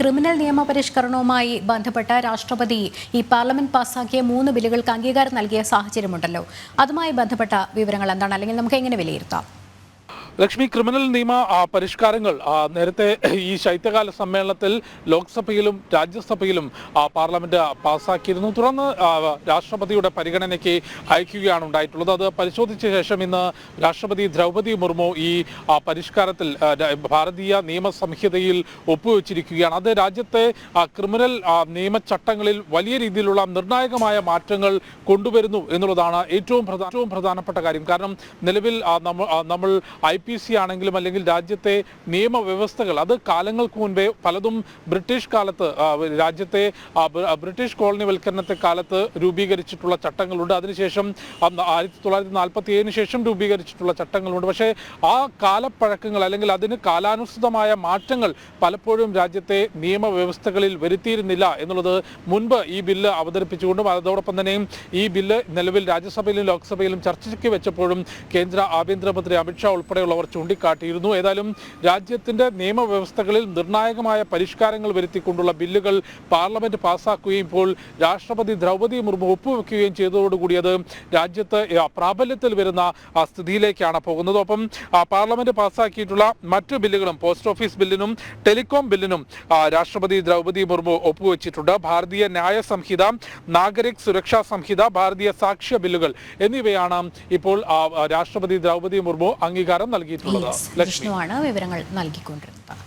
Criminal നിയമപരിഷ്കരണവുമായി ബന്ധപ്പെട്ട് രാഷ്ട്രപതി ഈ പാർലമെന്റ് പാസാക്കിയ മൂന്ന് ബില്ലുകൾക്ക് അംഗീകാരം നൽകിയ സാഹചര്യമുണ്ടല്ലോ. അതുമായി ബന്ധപ്പെട്ട വിവരങ്ങൾ എന്താണ്? അല്ലെങ്കിൽ നമുക്ക് എങ്ങനെ വിലയിരുത്താം? ലക്ഷ്മി ക്രിമിനൽ നിയമ പരിഷ്കാരങ്ങൾ നേരത്തെ ഈ ശൈത്യകാല സമ്മേളനത്തിൽ ലോക്സഭയിലും രാജ്യസഭയിലും പാർലമെന്റ് പാസാക്കിയിരുന്നു. തുടർന്ന് രാഷ്ട്രപതിയുടെ പരിഗണനയ്ക്ക് അയക്കുകയാണ് ഉണ്ടായിട്ടുള്ളത്. അത് പരിശോധിച്ച ശേഷം ഇന്ന് രാഷ്ട്രപതി ദ്രൗപതി മുർമു ഈ പരിഷ്കാരത്തിൽ ഭാരതീയ നിയമസംഹിതയിൽ ഒപ്പുവെച്ചിരിക്കുകയാണ്. അത് രാജ്യത്തെ ക്രിമിനൽ നിയമചട്ടങ്ങളിൽ വലിയ രീതിയിലുള്ള നിർണായകമായ മാറ്റങ്ങൾ കൊണ്ടുവരുന്നു എന്നുള്ളതാണ് ഏറ്റവും ഏറ്റവും പ്രധാനപ്പെട്ട കാര്യം. കാരണം നിലവിൽ നമ്മൾ ഐ പി സി ആണെങ്കിലും അല്ലെങ്കിൽ രാജ്യത്തെ നിയമവ്യവസ്ഥകൾ അത് കാലങ്ങൾക്ക് മുൻപേ പലതും ബ്രിട്ടീഷ് കാലത്ത് രാജ്യത്തെ ബ്രിട്ടീഷ് കോളനിവൽക്കരണത്തെ കാലത്ത് രൂപീകരിച്ചിട്ടുള്ള ചട്ടങ്ങളുണ്ട്. അതിനുശേഷം ആയിരത്തി തൊള്ളായിരത്തി നാൽപ്പത്തി ഏഴിന് ശേഷം രൂപീകരിച്ചിട്ടുള്ള ചട്ടങ്ങളുണ്ട്. പക്ഷേ ആ കാലപ്പഴക്കങ്ങൾ അല്ലെങ്കിൽ അതിന് കാലാനുസൃതമായ മാറ്റങ്ങൾ പലപ്പോഴും രാജ്യത്തെ നിയമവ്യവസ്ഥകളിൽ വരുത്തിയിരുന്നില്ല എന്നുള്ളത് മുൻപ് ഈ ബില്ല് അവതരിപ്പിച്ചുകൊണ്ടും അതോടൊപ്പം തന്നെയും ഈ ബില്ല് നിലവിൽ രാജ്യസഭയിലും ലോക്സഭയിലും ചർച്ചയ്ക്ക് വെച്ചപ്പോഴും കേന്ദ്ര ആഭ്യന്തരമന്ത്രി അമിത്ഷാ ഉൾപ്പെടെയുള്ളവർ ചൂണ്ടിക്കാട്ടിയിരുന്നു. ഏതായാലും രാജ്യത്തിന്റെ നിയമവ്യവസ്ഥകളിൽ നിർണായകമായ പരിഷ്കാരങ്ങൾ വരുത്തിക്കൊണ്ടുള്ള ബില്ലുകൾ പാർലമെന്റ് പാസ്സാക്കുകയും ഇപ്പോൾ രാഷ്ട്രപതി ദ്രൗപദി മുർമു ഒപ്പുവെക്കുകയും ചെയ്തതോടുകൂടി അത് രാജ്യത്ത് പ്രാബല്യത്തിൽ വരുന്ന സ്ഥിതിയിലേക്കാണ് പോകുന്നത്. ഒപ്പം പാർലമെന്റ് പാസ്സാക്കിയിട്ടുള്ള മറ്റു ബില്ലുകളും പോസ്റ്റ് ഓഫീസ് ബില്ലിനും ടെലികോം ബില്ലിനും രാഷ്ട്രപതി ദ്രൗപദി മുർമു ഒപ്പുവെച്ചിട്ടുണ്ട്. ഭാരതീയ ന്യായ സംഹിത നാഗരിക് സുരക്ഷാ സംഹിത ഭാരതീയ സാക്ഷ്യ ബില്ലുകൾ എന്നിവയാണ് ഇപ്പോൾ രാഷ്ട്രപതി ദ്രൗപദി മുർമു അംഗീകാരം നൽകിയിട്ടുള്ളത് ലക്ഷ്മിയാണ് വിഷ്ണുവാണ് വിവരങ്ങൾ നൽകിക്കൊണ്ടിരുന്നത്.